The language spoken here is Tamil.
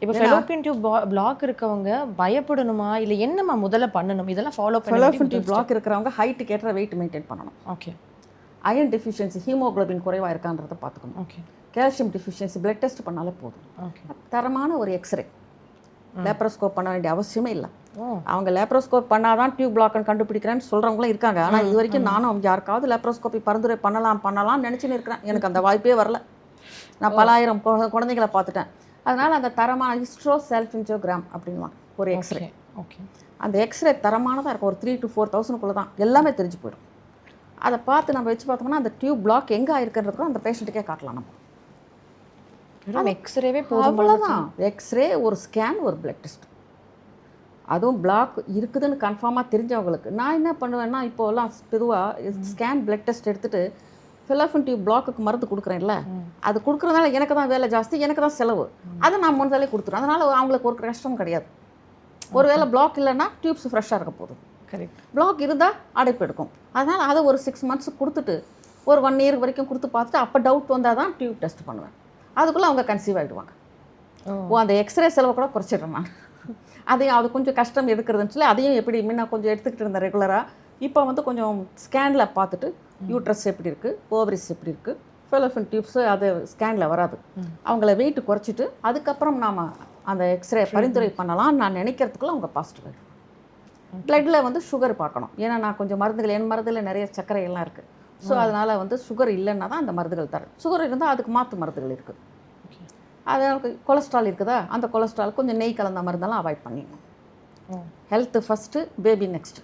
இப்போ ஃபெலோப்பியன் டியூப் பிளாக் இருக்கவங்க பயப்படணுமா? இல்ல என்னம்மா முதல்ல பண்ணணும்? இதெல்லாம் ஃபாலோ பண்ணி டியூப் பிளாக் இருக்கிறவங்க ஹைட்டுக்கு ஏற்ற வெயிட் மெயின்டைன் பண்ணணும். ஓகே அயன் டெஃபிஷியன்சி ஹீமோகுளோபின் குறைவாக இருக்கான்றதை பார்த்துக்கணும். Okay calcium deficiency blood test பண்ணாலே போதும். ஓகே தரமான ஒரு எக்ஸ்ரே லேப்ரோஸ்கோப் பண்ண வேண்டிய அவசியமே இல்லை. அவங்க லேப்ரோஸ்கோப் பண்ணாதான் டியூப் பிளாக்னு கண்டுபிடிக்கிறேன்னு சொல்கிறவங்களும் இருக்காங்க. ஆனால் இது வரைக்கும் நானும் யாருக்காவது லேப்ரோஸ்கோப்பி பரிந்துரை பண்ணலாம் பண்ணலாம் நினச்சின்னு இருக்கிறேன். எனக்கு அந்த வாய்ப்பே வரல. நான் பல ஆயிரம் குழ- குழந்தைகளை பார்த்துட்டேன். அதனால் அந்த தரமான ஹிஸ்ட்ரோ செல்ஃபின்ஜோகிராம் அப்படின்வாங்க ஒரு எக்ஸ்ரே ஓகே அந்த எக்ஸ்ரே தரமானதாக இருக்கும். ஒரு த்ரீ டு ஃபோர் தௌசண்ட்குள்ளே தான் எல்லாமே தெரிஞ்சு போயிடும். அதை பார்த்து நம்ம வச்சு பார்த்தோம்னா அந்த டியூப் பிளாக் எங்கே ஆயிருக்குன்றது கூட அந்த பேஷண்ட்டுக்கே காட்டலாம் நம்ம. எக்ஸ்ரேவே அவ்வளோதான் எக்ஸ்ரே ஒரு ஸ்கேன் ஒரு பிளட் டெஸ்ட் அதுவும் பிளாக் இருக்குதுன்னு கன்ஃபார்மாக தெரிஞ்சவங்களுக்கு. நான் என்ன பண்ணுவேன்னா இப்போலாம் பொதுவாக ஸ்கேன் பிளட் டெஸ்ட் எடுத்துட்டு ஃபிலோஃபின் டியூப் பிளாக்குக்கு மருந்து கொடுக்குறேன்ல அது கொடுக்குறதுனால எனக்கு தான் வேலை ஜாஸ்தி எனக்கு தான் செலவு. அதை நான் முன்னாலே கொடுத்துருவேன். அதனால் அவங்களுக்கு ஒரு கஷ்டம் கிடையாது. ஒருவேளை பிளாக் இல்லைன்னா டியூப்ஸ் ஃப்ரெஷ்ஷாக இருக்க போதும். கரெக்ட் பிளாக் இருந்தால் அடைப்பு எடுக்கும். அதனால் அதை ஒரு சிக்ஸ் மந்த்ஸ் கொடுத்துட்டு ஒரு ஒன் இயர் வரைக்கும் கொடுத்து பார்த்துட்டு அப்போ டவுட் வந்தால் தான் டியூப் டெஸ்ட் பண்ணுவேன். அதுக்குள்ளே அவங்க கன்சீவ் ஆகிடுவாங்க ஓ. அந்த எக்ஸ்ரே செலவை கூட குறைச்சிடுறேன் நான். அதையும் அது கொஞ்சம் கஷ்டம் எடுக்கிறதுன்னு சொல்லி அதையும் எப்படி முன்ன கொஞ்சம் எடுத்துக்கிட்டு இருந்தேன் ரெகுலராக இப்போ வந்து கொஞ்சம் ஸ்கேனில் பார்த்துட்டு யூட்ரஸ் எப்படி இருக்குது ஓவரிஸ் எப்படி இருக்குது ஃபெலோஃபின் டியூப்ஸு அது ஸ்கேனில் வராது. அவங்கள வெயிட் குறைச்சிட்டு அதுக்கப்புறம் நாம் அந்த எக்ஸ்ரே பரிந்துரை பண்ணலாம் நான் நினைக்கிறதுக்குள்ள அவங்க பாசிட்டிவ் ஆகிடும் பிளட்டில் வந்து சுகர் பார்க்கணும். ஏன்னா நான் கொஞ்சம் மருந்துகள் என் மருந்தில் நிறைய சர்க்கரை எல்லாம் இருக்குது ஸோ அதனால் வந்து சுகர் இல்லைன்னா தான் அந்த மருந்துகள் தரேன் சுகர் இருந்தால் அதுக்கு மாற்று மருந்துகள் இருக்குது அதாவது கொலஸ்ட்ரால் இருக்குதா? அந்த கொலஸ்ட்ரால் கொஞ்சம் நெய் கலந்த மருந்தெல்லாம் அவாய்ட் பண்ணிடணும். Health first baby next